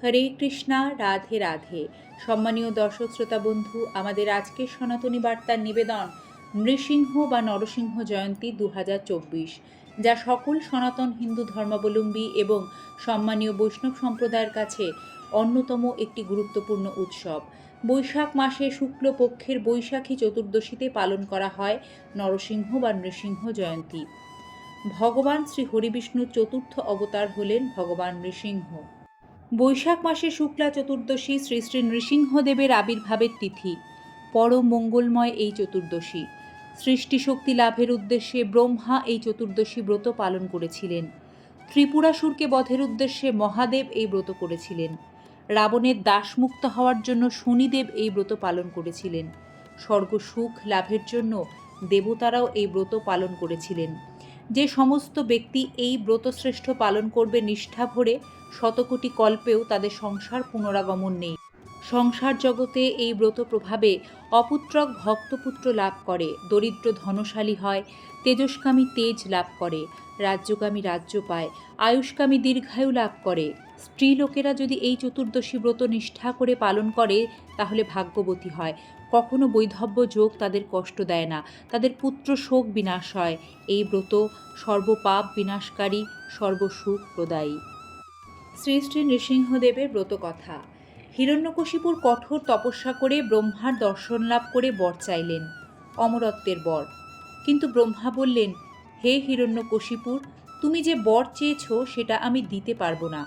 হরে কৃষ্ণা, রাধে রাধে। সম্মানীয় দর্শক, শ্রোতা বন্ধু, আমাদের আজকের সনাতনী বার্তার নিবেদন নৃসিংহ বা নরসিংহ জয়ন্তী দু হাজার চব্বিশ, যা সকল সনাতন হিন্দু ধর্মাবলম্বী এবং সম্মানীয় বৈষ্ণব সম্প্রদায়ের কাছে অন্যতম একটি গুরুত্বপূর্ণ উৎসব। বৈশাখ মাসে শুক্লপক্ষের বৈশাখী চতুর্দশীতে পালন করা হয় নরসিংহ বা নৃসিংহ জয়ন্তী। ভগবান শ্রী হরিবিষ্ণুর চতুর্থ অবতার হলেন ভগবান নৃসিংহ। বৈশাখ মাসে শুক্লা চতুর্দশী শ্রী শ্রী নৃসিংহদেবের আবির্ভাবের তিথি। পরম মঙ্গলময় এই চতুর্দশী। সৃষ্টিশক্তি লাভের উদ্দেশ্যে ব্রহ্মা এই চতুর্দশী ব্রত পালন করেছিলেন। ত্রিপুরাসুরকে বধের উদ্দেশ্যে মহাদেব এই ব্রত করেছিলেন। রাবণের দাসমুক্ত হওয়ার জন্য শনিদেব এই ব্রত পালন করেছিলেন। স্বর্গ সুখ লাভের জন্য দেবতারাও এই ব্রত পালন করেছিলেন। যে সমস্ত ব্যক্তি এই ব্রতশ্রেষ্ঠ পালন করবে নিষ্ঠা ভরে, শতকোটি কল্পেও তাদের সংসার পুনরাগমন নেই। সংসার জগতে এই ব্রত প্রভাবে অপুত্রক ভক্তপুত্র লাভ করে, দরিদ্র ধনশালী হয়, তেজস্কামী তেজ লাভ করে রাজ্যকামী রাজ্য পায় আয়ুষ্কামী দীর্ঘায়ু লাভ করে। স্ত্রী লোকেরা যদি এই চতুর্দশী ব্রত নিষ্ঠা করে পালন করে, তাহলে ভাগ্যবতী হয়। কখনো বৈধব্য যোগ তাদের কষ্ট দেয় না। তাদের পুত্র শোক বিনাশ হয়। এই ব্রত সর্বপাপ বিনাশকারী সর্বসুখ প্রদায়ী শ্রী শ্রী নৃসিংহদেবের ব্রত কথা হিরণ্যকশিপুর কঠোর তপস্যা করে ব্রহ্মার দর্শন লাভ করে বর চাইলেন, অমরত্বের বর। কিন্তু ব্রহ্মা বললেন, হে হিরণ্যকশিপুর, তুমি যে বর চেয়েছ সেটা আমি দিতে পারব না।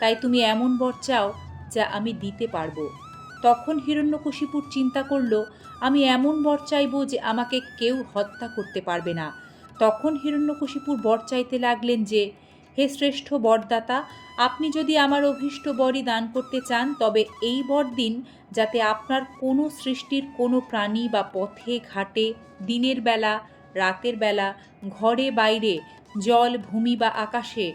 তাই তুমি এমন বর চাও যা আমি দিতে পারব। তখন হিরণ্যকশিপুর চিন্তা করল, আমি এমন বর চাইব যে আমাকে কেউ হত্যা করতে পারবে না। তখন হিরণ্যকশিপুর বর চাইতে লাগলেন যে, হে শ্রেষ্ঠ বরদাতা, আপনি যদি আমার অভীষ্ট বরই দান করতে চান, তবে এই বর দিন যাতে আপনার কোনো সৃষ্টির কোনো প্রাণী বা পথে ঘাটে দিনের বেলা, রাতের বেলা, ঘরে বাইরে, জল, ভূমি বা আকাশে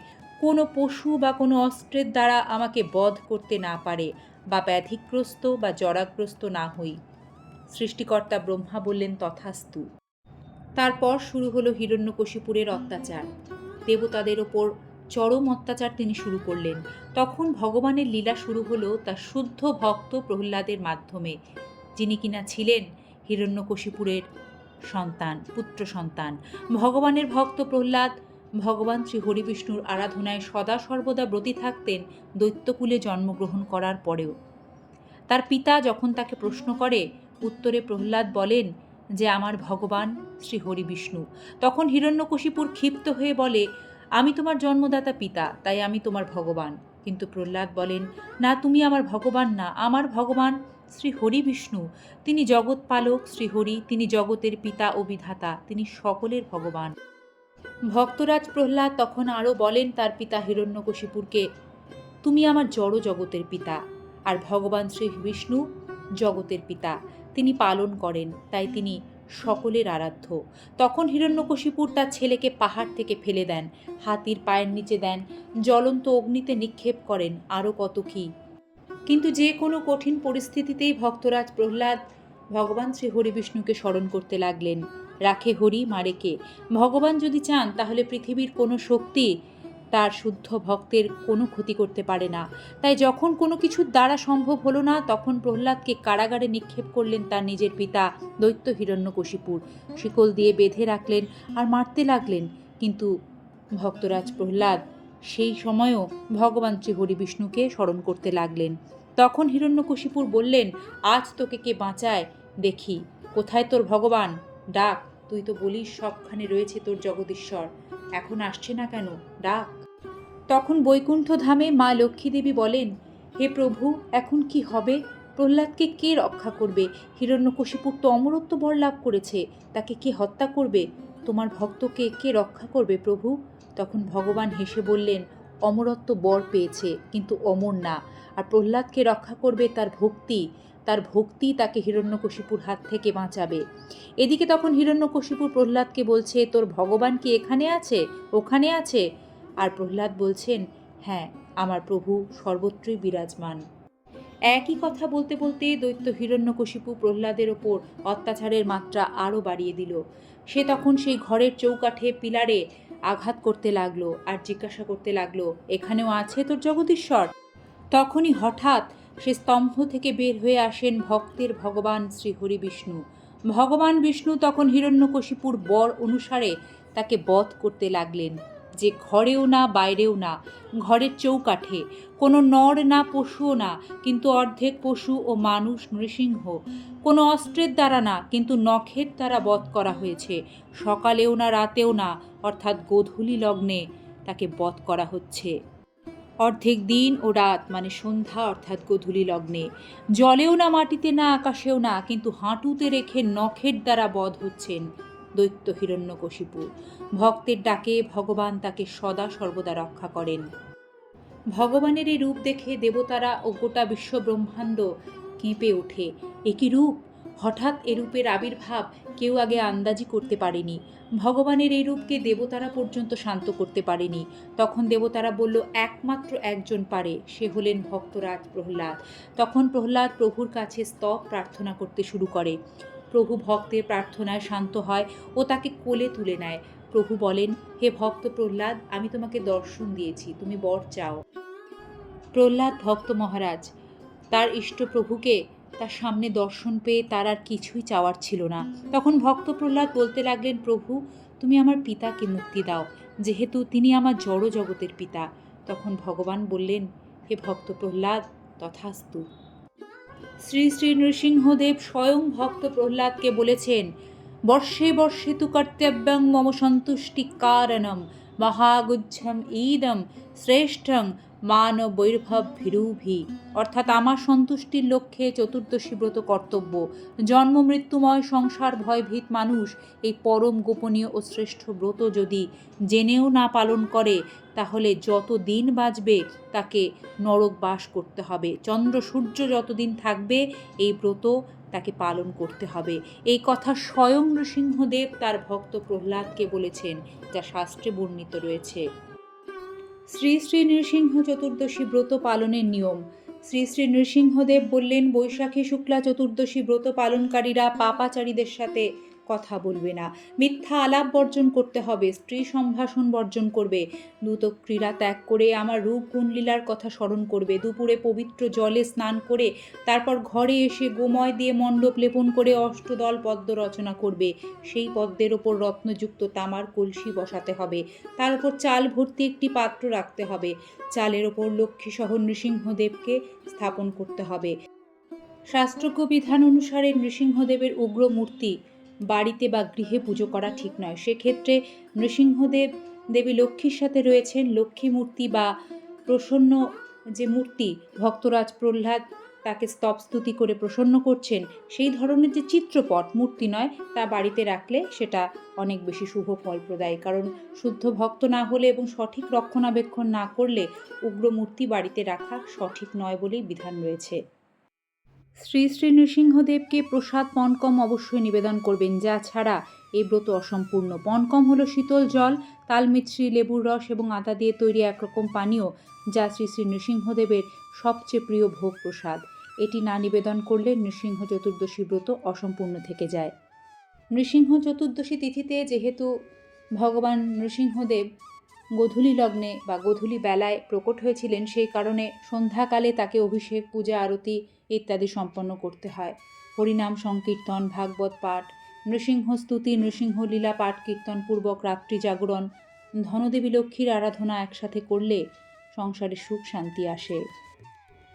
কোনো পশু বা কোনো অস্ত্রের দ্বারা আমাকে বধ করতে না পারে। বা ব্যাধিগ্রস্ত বা জরাগ্রস্ত না হই। সৃষ্টিকর্তা ব্রহ্মা বললেন, তথাস্তু। তারপর শুরু হলো হিরণ্যকশিপুরের অত্যাচার। দেবতাদের ওপর চরম অত্যাচার তিনি শুরু করলেন। তখন ভগবানের লীলা শুরু হলো তার শুদ্ধ ভক্ত প্রহ্লাদের মাধ্যমে, যিনি কিনা ছিলেন হিরণ্যকশিপুরের সন্তান, পুত্র সন্তান। ভগবানের ভক্ত প্রহ্লাদ ভগবান শ্রী হরিবিষ্ণুর আরাধনায় সদা সর্বদা ব্রতী থাকতেন দৈত্যকুলে জন্মগ্রহণ করার পরেও। তার পিতা যখন তাকে প্রশ্ন করে, উত্তরে প্রহ্লাদ বলেন যে, আমার ভগবান শ্রী হরিবিষ্ণু তখন হিরণ্যকশিপুর ক্ষিপ্ত হয়ে বলে, আমি তোমার জন্মদাতা পিতা, তাই আমি তোমার ভগবান। কিন্তু প্রহ্লাদ বলেন, না, তুমি আমার ভগবান না, আমার ভগবান শ্রী হরি বিষ্ণু তিনি জগৎ পালক শ্রীহরি, তিনি জগতের পিতা ও বিধাতা, তিনি সকলের ভগবান। ভক্তরাজ প্রহ্লাদ তখন আরও বলেন তার পিতা হিরণ্যকশিপুরকে, তুমি আমার জড় জগতের পিতা, আর ভগবান শ্রী বিষ্ণু জগতের পিতা। তিনি পালন করেন, তাই তিনি সকলের আরাধ্য। তখন হিরণ্যকশিপুর তার ছেলেকে পাহাড় থেকে ফেলে দেন, হাতির পায়ের নিচে দেন, জ্বলন্ত অগ্নিতে নিক্ষেপ করেন, আরও কত কী। কিন্তু যে কোনো কঠিন পরিস্থিতিতেই ভক্তরাজ প্রহ্লাদ ভগবান শ্রী হরিবিষ্ণুকে স্মরণ করতে লাগলেন। রাখে হরি মারেকে ভগবান যদি চান, তাহলে পৃথিবীর কোনো শক্তি তার শুদ্ধ ভক্তের কোনো ক্ষতি করতে পারে না। তাই যখন কোনো কিছুর দ্বারা সম্ভব হলো না, তখন প্রহ্লাদকে কারাগারে নিক্ষেপ করলেন তার নিজের পিতা দৈত্য হিরণ্যকশিপুর। শিকল দিয়ে বেঁধে রাখলেন আর মারতে লাগলেন। কিন্তু ভক্তরাজ প্রহ্লাদ সেই সময়ও ভগবান শ্রী হরিবিষ্ণুকে স্মরণ করতে লাগলেন। তখন হিরণ্যকশিপুর বললেন, আজ তোকে কে বাঁচায়? দেখি। কোথায় তোর ভগবান? ডাক। তুই তো বলিস সবখানে রয়েছে তোর জগদীশ্বর। এখন আসছে না কেন? ডাক। তখন বৈকুণ্ঠ ধামে মা লক্ষ্মীদেবী বলেন, হে প্রভু, এখন কি হবে? প্রহ্লাদকে কে রক্ষা করবে? হিরণ্যকশিপুর তো অমরত্ব বর লাভ করেছে। তাকে কে হত্যা করবে? তোমার ভক্তকে কে রক্ষা করবে প্রভু? তখন ভগবান হেসে বললেন, অমরত্ব বর পেয়েছে, কিন্তু অমর না। আর প্রহ্লাদকে রক্ষা করবে তার ভক্তি। তার ভক্তি তাকে হিরণ্যকশিপুর হাত থেকে বাঁচাবে। এদিকে তখন হিরণ্যকশিপুর প্রহ্লাদকে বলছে, তোর ভগবান কি এখানে আছে? ওখানে আছে? আর প্রহ্লাদ বলছেন হ্যাঁ আমার প্রভু সর্বত্রই বিরাজমান। একই কথা বলতে বলতে দৈত্য হিরণ্যকশিপু প্রহ্লাদের ওপর অত্যাচারের মাত্রা আরও বাড়িয়ে দিল। সে তখন সেই ঘরের চৌকাঠে পিলারে আঘাত করতে লাগল আর জিজ্ঞাসা করতে লাগল, এখানেও আছে তোর জগদীশ্বর? তখনই হঠাৎ সে স্তম্ভ থেকে বের হয়ে আসেন ভক্তের ভগবান শ্রী হরি বিষ্ণু। ভগবান বিষ্ণু তখন হিরণ্যকশিপুর বর অনুসারে তাকে বধ করতে লাগলেন। যে ঘরেও না, বাইরেও না, ঘরের চৌকাঠে। কোনো নর না, পশুও না, কিন্তু অর্ধেক পশু ও মানুষ নৃসিংহ। কোনো অস্ত্রের দ্বারা না, কিন্তু নখের দ্বারা বধ করা হয়েছে। সকালেও না, রাতেও না, অর্থাৎ গোধূলি লগ্নে তাকে বধ করা হচ্ছে। অর্ধেক দিন ও রাত মানে সন্ধ্যা অর্থাৎ গোধূলি লগ্নে। জলেও না, মাটিতে না, আকাশেও না, কিন্তু হাঁটুতে রেখে নখের দ্বারা বধ হচ্ছেন দৈত্য হিরণ্যকশিপু। ভক্তের ডাকে ভগবান তাকে সদা সর্বদা রক্ষা করেন। ভগবানের এই রূপ দেখে দেবতারা ও গোটা বিশ্ব ব্রহ্মাণ্ড কেঁপে ওঠে। একই রূপ? হঠাৎ এরূপের আবির্ভাব কেউ আগে আন্দাজি করতে পারেনি। ভগবানের এই রূপকে দেবতারা পর্যন্ত শান্ত করতে পারেনি। তখন দেবতারা বলল, একমাত্র একজন পারে, সে হলেন ভক্তরাজ প্রহ্লাদ। তখন প্রহ্লাদ প্রভুর কাছে স্তব প্রার্থনা করতে শুরু করে। প্রভু ভক্তের প্রার্থনায় শান্ত হয় ও তাকে কোলে তুলে নেয়। প্রভু বলেন, হে ভক্ত প্রহ্লাদ, আমি তোমাকে দর্শন দিয়েছি, তুমি বর চাও। প্রহ্লাদ, ভক্ত মহারাজ, তার ইষ্ট প্রভুকে তার সামনে দর্শন পেয়ে তার আর কিছুই চাওয়ার ছিল না। তখন ভক্ত প্রহ্লাদ বলতে লাগলেন, প্রভু, তুমি আমার পিতাকে মুক্তি দাও, যেহেতু তিনি আমার জড় জগতের পিতা। তখন ভগবান বললেন, হে ভক্ত প্রহ্লাদ তথাস্তু। শ্রী শ্রী নৃসিংহদেব স্বয়ং ভক্ত প্রহ্লাদকে বলেছেন, বর্ষে বর্ষে তু কর্তব্যং মম সন্তুষ্টি কারণম মহাগুচ্ছম ঈদম শ্রেষ্ঠং মান বৈর্ভব ভীরুভি অর্থাৎ আমার সন্তুষ্টির লক্ষ্যে চতুর্দশী ব্রত কর্তব্য। জন্ম মৃত্যুময় সংসার ভয়ভীত মানুষ এই পরম গোপনীয় ও শ্রেষ্ঠ ব্রত যদি জেনেও না পালন করে, তাহলে যত দিন বাঁচবে তাকে নরক বাস করতে হবে। চন্দ্র সূর্য যতদিন থাকবে, এই ব্রত তাকে পালন করতে হবে। এই কথা স্বয়ং নৃসিংহদেব তার ভক্ত প্রহ্লাদকে বলেছেন, যা শাস্ত্রে বর্ণিত রয়েছে। শ্রী শ্রী নৃসিংহ চতুর্দশী ব্রত পালনের নিয়ম। শ্রী শ্রী নৃসিংহদেব বললেন, বৈশাখী শুক্লা চতুর্দশী ব্রত পালনকারীরা পাপাচারীদের সাথে কথা বলবে না। মিথ্যা আলাপ বর্জন করতে হবে, স্ত্রী সম্ভাষণ বর্জন করবে। দ্রুত ক্রীড়া ত্যাগ করে আমার রূপ গুণলীলার কথা স্মরণ করবে। দুপুরে পবিত্র জলে স্নান করে, তারপর ঘরে এসে গোময় দিয়ে মণ্ডপ লেপন করে অষ্টদল পদ্ম রচনা করবে। সেই পদ্মের ওপর রত্নযুক্ত তামার কলসি বসাতে হবে। তার উপর চাল ভর্তি একটি পাত্র রাখতে হবে। চালের ওপর লক্ষ্মীসহ নৃসিংহদেবকে স্থাপন করতে হবে। শাস্ত্রজ্ঞ বিধান অনুসারে নৃসিংহদেবের উগ্র মূর্তি বাড়িতে বা গৃহে পুজো করা ঠিক নয়। সেক্ষেত্রে নৃসিংহদেব দেবী লক্ষ্মীর সাথে রয়েছেন। লক্ষ্মী মূর্তি বা প্রসন্ন যে মূর্তি, ভক্তরাজ প্রহ্লাদ তাকে স্তব স্তুতি করে প্রসন্ন করছেন। সেই ধরনের যে চিত্রপট মূর্তি নয়, তা বাড়িতে রাখলে সেটা অনেক বেশি শুভ ফল প্রদায়। কারণ শুদ্ধ ভক্ত না হলে এবং সঠিক রক্ষণাবেক্ষণ না করলে উগ্র মূর্তি বাড়িতে রাখা সঠিক নয় বলেই বিধান রয়েছে। শ্রী শ্রী নৃসিংহদেবকে প্রসাদ পণকম অবশ্যই নিবেদন করবেন, যা ছাড়া এই ব্রত অসম্পূর্ণ। পণকম হলো শীতল জল, তালমিছরি, লেবুর রস এবং আদা দিয়ে তৈরি একরকম পানীয়, যা শ্রী শ্রী নৃসিংহদেবের সবচেয়ে প্রিয় ভোগ প্রসাদ। এটি না নিবেদন করলে নৃসিংহ চতুর্দশী ব্রত অসম্পূর্ণ থেকে যায়। নৃসিংহ চতুর্দশী তিথিতে যেহেতু ভগবান নৃসিংহদেব গোধূলি লগ্নে বা গোধূলি বেলায় প্রকট হয়েছিলেন সেই কারণে সন্ধ্যাকালে তাকে অভিষেক, পূজা, আরতি ইত্যাদি সম্পন্ন করতে হয়। হরিনাম, সংকীর্তন, ভাগবত পাঠ নৃসিংহ স্তুতি নৃসিংহ লীলা পাঠ কীর্তন পূর্বক রাত্রি জাগরণ, ধনদেবী লক্ষ্মীর আরাধনা একসাথে করলে সংসারে সুখ, শান্তি আসে।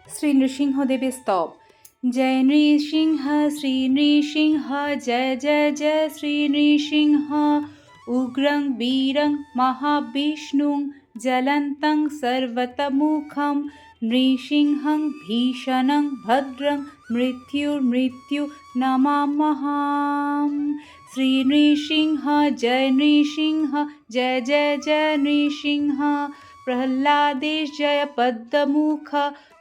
শ্রী নৃসিংহদেবের স্তব। জয় নৃসিংহ, শ্রী নৃসিংহ, জয় জয় জয়, শ্রী নৃসিংহ। उग्रं वीरं महाविष्णुं ज्वलन्तं सर्वतमुखं नृसिंहं भीषणं भद्रं मृत्युर्मृत्यु नमामः श्रीनृसिंह जय नृसिंह जय जय जय नृसिंह। प्रह्लादेश जय पद्ममुख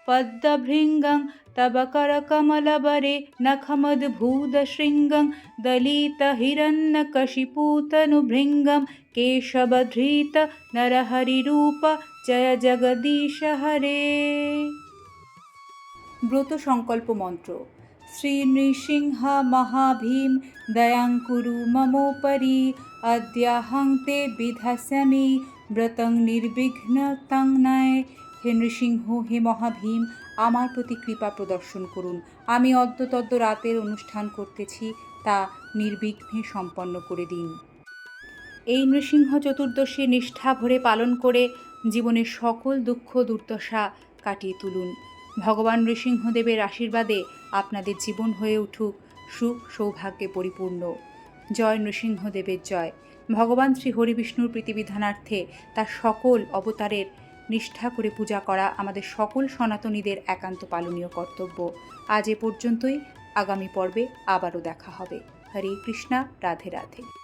पद्मभृङ्गं পদ্মভৃঙ্গং তব করকমলবরে নখমদ্ভূতশৃঙ্গं दलितहिरण्यकशिपूतनुभृङ्गं केशवधृत नरहरिरूप জয় জগদীশ হরে ব্রত সংকল্প মন্ত্র শ্রী নৃসিংহ মহাভীম দয়াং কুরু মমোপরি অদ্যাহং তে বিধাস্যামি ব্রতং নির্বিঘ্ন তং নয় হে নৃসিংহ হে মহাভীম আমার প্রতি কৃপা প্রদর্শন করুন। আমি অদ্যতদ্য রাতের অনুষ্ঠান করতেছি, তা নির্বিঘ্নে সম্পন্ন করে দিন। এই নৃসিংহ চতুর্দশী নিষ্ঠা ভরে পালন করে জীবনের সকল দুঃখ দুর্দশা কাটিয়ে তুলুন। ভগবান নৃসিংহদেবের আশীর্বাদে আপনাদের জীবন হয়ে উঠুক, সুখ সৌভাগ্যে পরিপূর্ণ। জয় নৃসিংহদেবের জয়। ভগবান শ্রী হরিবিষ্ণুর প্রীতিবিধানার্থে তার সকল অবতারের নিষ্ঠা করে পূজা করা আমাদের সকল সনাতনীদের একান্ত পালনীয় কর্তব্য। আজ এ পর্যন্তই। আগামী পর্বে আবারও দেখা হবে। হরে কৃষ্ণা, রাধে রাধে।